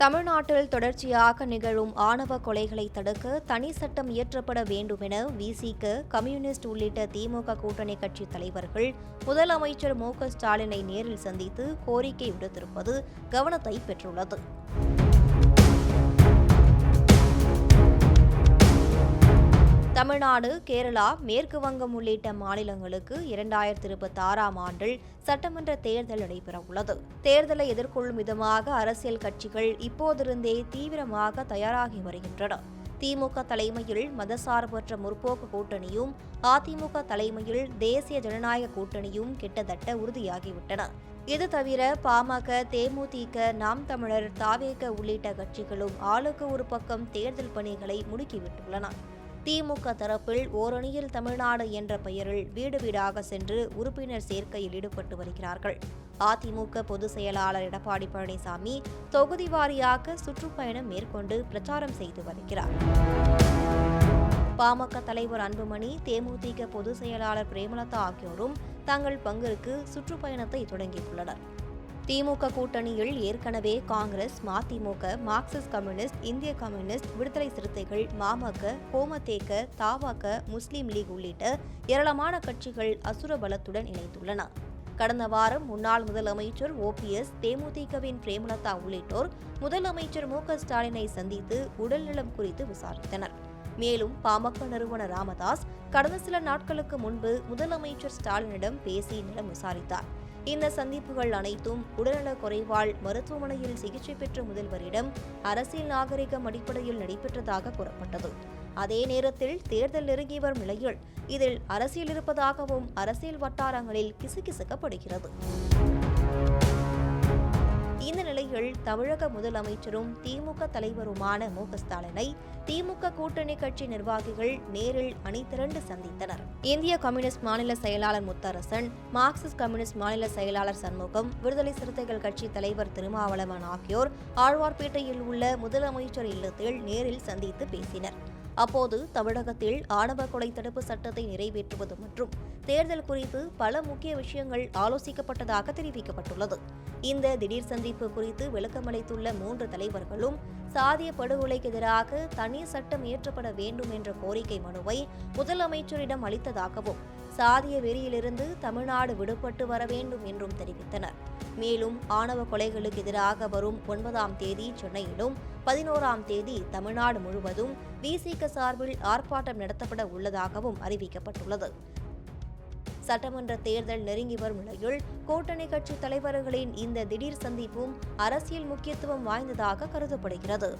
தமிழ்நாட்டில் தொடர்ச்சியாக நிகழும் ஆணவ கொலைகளை தடுக்க தனி சட்டம் இயற்றப்பட வேண்டும் என விசிக கம்யூனிஸ்ட் உள்ளிட்ட திமுக கூட்டணி கட்சி தலைவர்கள் முதலமைச்சர் மு க ஸ்டாலினை நேரில் சந்தித்து கோரிக்கை விடுத்திருப்பது கவனத்தை பெற்றுள்ளது. தமிழ்நாடு கேரளா மேற்கு வங்கம் உள்ளிட்ட மாநிலங்களுக்கு இரண்டாயிரத்தி இருபத்தி ஆறாம் ஆண்டில் சட்டமன்ற தேர்தல் நடைபெறவுள்ளது. தேர்தலை எதிர்கொள்ளும் விதமாக அரசியல் கட்சிகள் இப்போதிருந்தே தீவிரமாக தயாராகி வருகின்றன. திமுக தலைமையில் மதசார்பற்ற முற்போக்கு கூட்டணியும் அதிமுக தலைமையில் தேசிய ஜனநாயக கூட்டணியும் கிட்டத்தட்ட உறுதியாகிவிட்டன. இது தவிர பாமக தேமுதிக நாம் தமிழர் தாவேக உள்ளிட்ட கட்சிகளும் ஆளுக்கு ஒரு பக்கம் தேர்தல் பணிகளை முடுக்கிவிட்டுள்ளன. திமுக தரப்பில் ஓரணியில் தமிழ்நாடு என்ற பெயரில் வீடு வீடாக சென்று உறுப்பினர் சேர்க்கையில் ஈடுபட்டு வருகிறார்கள். அதிமுக பொதுச் செயலாளர் எடப்பாடி பழனிசாமி தொகுதி வாரியாக சுற்றுப்பயணம் மேற்கொண்டு பிரச்சாரம் செய்து வருகிறார். பாமக தலைவர் அன்புமணி தேமுதிக பொதுச் செயலாளர் பிரேமலதா ஆகியோரும் தங்கள் பங்கிற்கு சுற்றுப்பயணத்தை தொடங்கியுள்ளனர். திமுக கூட்டணியில் ஏற்கனவே காங்கிரஸ் மதிமுக மார்க்சிஸ்ட் கம்யூனிஸ்ட் இந்திய கம்யூனிஸ்ட் விடுதலை சிறுத்தைகள் மாமக கோமதேக தாவாக முஸ்லீம் லீக் உள்ளிட்ட ஏராளமான கட்சிகள் அசுர பலத்துடன் இணைத்துள்ளன கடந்த வாரம் முன்னாள் முதலமைச்சர் ஓபிஎஸ் தேமுதிகவின் பிரேமலதா உள்ளிட்டோர் முதலமைச்சர் மு க ஸ்டாலினை சந்தித்து உடல்நலம் குறித்து விசாரித்தனர். மேலும் பாமக நிறுவனர் ராமதாஸ் கடந்த சில நாட்களுக்கு முன்பு முதலமைச்சர் ஸ்டாலினிடம் பேசி நிலம் விசாரித்தார். இந்த சந்திப்புகள் அனைத்தும் உடல்நலக் குறைவால் மருத்துவமனையில் சிகிச்சை பெற்ற முதல்வரிடம் அரசியல் நாகரிகம் அடிப்படையில் நடைபெற்றதாக கூறப்பட்டது. அதே நேரத்தில் தேர்தல் நெருங்கி வரும் நிலையில் இதில் அரசியல் இருப்பதாகவும் அரசியல் வட்டாரங்களில் கிசுகிசுக்கப்படுகிறது. இந்த நிலையில் தமிழக முதலமைச்சரும் திமுக தலைவருமான மு ஸ்டாலினை திமுக கூட்டணி கட்சி நிர்வாகிகள் நேரில் அணிதிரண்டு சந்தித்தனர். இந்திய கம்யூனிஸ்ட் மாநில செயலாளர் முத்தரசன் மார்க்சிஸ்ட் கம்யூனிஸ்ட் மாநில செயலாளர் சண்முகம் விடுதலை சிறுத்தைகள் கட்சி தலைவர் திருமாவளவன் ஆகியோர் ஆழ்வார்பேட்டையில் உள்ள முதலமைச்சர் இல்லத்தில் நேரில் சந்தித்து பேசினர். அப்போது தமிழகத்தில் ஆணவ கொலை தடுப்பு சட்டத்தை நிறைவேற்றுவது மற்றும் தேர்தல் குறித்து பல முக்கிய விஷயங்கள் ஆலோசிக்கப்பட்டதாக தெரிவிக்கப்பட்டுள்ளது. இந்த திடீர் சந்திப்பு குறித்து விளக்கமளித்துள்ள மூன்று தலைவர்களும் சாதிய படுகொலைக்கு எதிராக தனி சட்டம் இயற்றப்பட வேண்டும் என்ற கோரிக்கை மனுவை முதலமைச்சரிடம் அளித்ததாகவும் சாதிய வெறியிலிருந்து தமிழ்நாடு விடுபட்டு வர வேண்டும் என்றும் தெரிவித்தனர். மேலும் ஆணவ கொலைகளுக்கு எதிராக வரும் ஒன்பதாம் தேதி சென்னையிலும் பதினோராம் தேதி தமிழ்நாடு முழுவதும் விசிக சார்பில் ஆர்ப்பாட்டம் நடத்தப்பட உள்ளதாகவும் அறிவிக்கப்பட்டுள்ளது. சட்டமன்ற தேர்தல் நெருங்கி வரும் நிலையில் கூட்டணி கட்சி தலைவர்களின் இந்த திடீர் சந்திப்பும் அரசியல் முக்கியத்துவம் வாய்ந்ததாக கருதப்படுகிறது.